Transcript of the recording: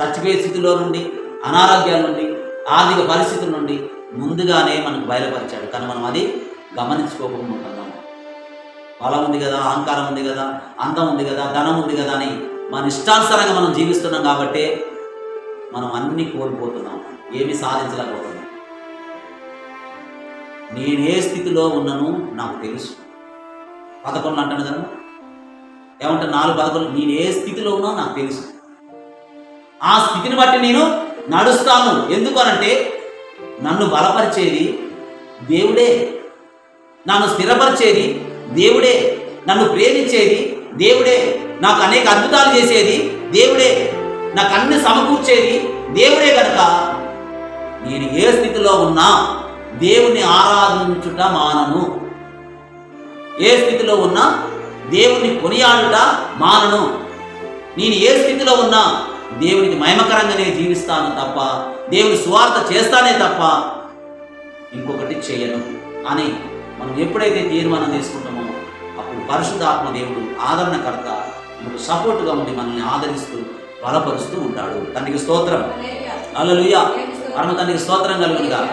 చచ్చిపోయే స్థితిలో నుండి అనారోగ్యాల నుండి ఆర్థిక పరిస్థితుల నుండి ముందుగానే మనకు బయలుపరిచాడు. కానీ మనం అది గమనించుకోకుండా ఉంటున్నాం బలం ఉంది కదా అహంకారం ఉంది కదా అందం ఉంది కదా ధనం ఉంది కదా అని మన ఇష్టానుసారంగా మనం జీవిస్తున్నాం కాబట్టే మనం అన్నీ కోల్పోతున్నాం. ఏమి సాధించలేకపోతున్నాం. నేను ఏ స్థితిలో ఉన్నాను నాకు తెలుసు. పదకొండు అంటాను కదా. ఏమంటే నాలుగు పదకొండు? నేను ఏ స్థితిలో ఉన్నావు నాకు తెలుసు. ఆ స్థితిని బట్టి నేను నడుస్తాను. ఎందుకనంటే నన్ను బలపరిచేది దేవుడే. నన్ను స్థిరపరిచేది దేవుడే. నన్ను ప్రేమించేది దేవుడే. నాకు అనేక అద్భుతాలు చేసేది దేవుడే. నాకు అన్ని సమకూర్చేది దేవుడే కనుక నేను ఏ స్థితిలో ఉన్నా దేవుణ్ణి ఆరాధించుట మానను. ఏ స్థితిలో ఉన్నా దేవుణ్ణి కొనియాడుట మానను. నేను ఏ స్థితిలో ఉన్నా దేవునికి మహిమకరంగానే జీవిస్తాను తప్ప దేవుని సువార్త చేస్తానే తప్ప ఇంకొకటి చేయను అని మనం ఎప్పుడైతే తీర్మానం తీసుకుంటామో అప్పుడు పరిశుద్ధాత్మ దేవుడు ఆదరణకర్త మనకు సపోర్టుగా ఉండి మనల్ని ఆదరిస్తూ బలపరుస్తూ ఉంటాడు. తండ్రికి స్తోత్రం. అల్లలుయ్య పరమ తండ్రికి స్తోత్రం కలుగునుగా